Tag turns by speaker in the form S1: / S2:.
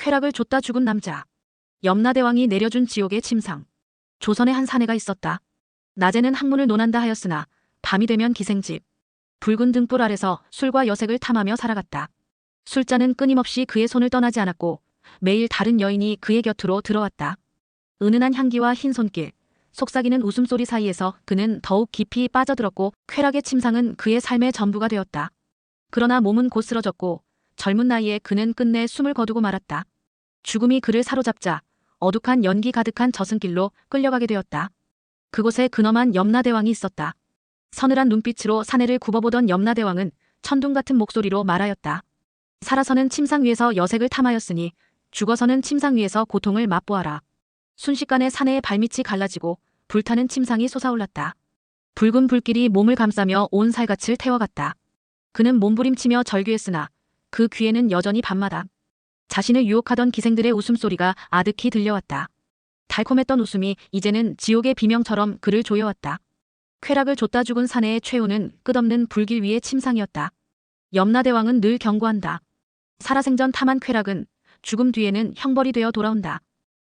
S1: 쾌락을 줬다 죽은 남자. 염라대왕이 내려준 지옥의 침상. 조선의 한 사내가 있었다. 낮에는 학문을 논한다 하였으나 밤이 되면 기생집. 붉은 등불 아래서 술과 여색을 탐하며 살아갔다. 술잔은 끊임없이 그의 손을 떠나지 않았고 매일 다른 여인이 그의 곁으로 들어왔다. 은은한 향기와 흰 손길, 속삭이는 웃음소리 사이에서 그는 더욱 깊이 빠져들었고 쾌락의 침상은 그의 삶의 전부가 되었다. 그러나 몸은 곧 쓰러졌고 젊은 나이에 그는 끝내 숨을 거두고 말았다. 죽음이 그를 사로잡자 어둑한 연기 가득한 저승길로 끌려가게 되었다. 그곳에 근엄한 염라대왕이 있었다. 서늘한 눈빛으로 사내를 굽어보던 염라대왕은 천둥 같은 목소리로 말하였다. 살아서는 침상 위에서 여색을 탐하였으니 죽어서는 침상 위에서 고통을 맛보아라. 순식간에 사내의 발밑이 갈라지고 불타는 침상이 솟아올랐다. 붉은 불길이 몸을 감싸며 온 살갗을 태워갔다. 그는 몸부림치며 절규했으나 그 귀에는 여전히 밤마다 자신을 유혹하던 기생들의 웃음소리가 아득히 들려왔다. 달콤했던 웃음이 이제는 지옥의 비명처럼 그를 조여왔다. 쾌락을 줬다 죽은 사내의 최후는 끝없는 불길 위의 침상이었다. 염라대왕은 늘 경고한다. 살아생전 탐한 쾌락은 죽음 뒤에는 형벌이 되어 돌아온다.